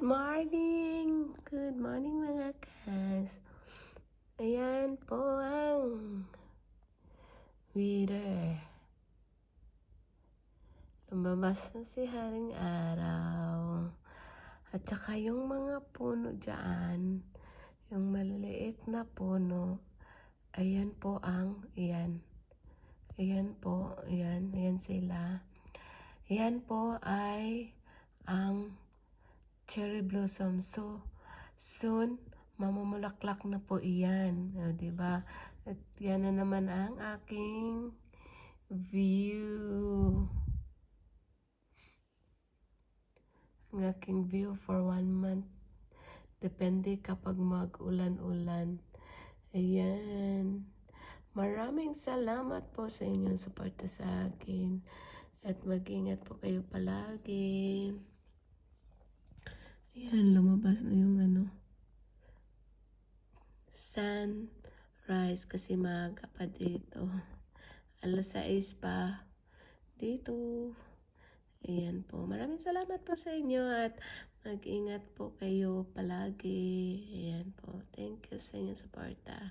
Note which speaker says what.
Speaker 1: Good morning! Good morning mga kas. Ayan po ang weather. Lumabas na si Haring Araw. At saka yung mga puno dyan, yung maliliit na puno, ayan po ang, ayan. Ayan po, ayan, ayan sila. Ayan po ay ang cherry blossom. So, soon, mamumulaklak na po iyan. O, diba? At yan na naman ang aking view. Ang aking view for one month. Depende kapag mag-ulan-ulan. Ayan. Maraming salamat po sa inyong suporta sa akin. At mag-ingat po kayo palagi. Lumabas na yung ano. Sunrise kasi maaga pa dito. Alas 6 pa dito. Ayan po. Maraming salamat po sa inyo at mag-ingat po kayo palagi. Ayan po. Thank you sa inyong suporta.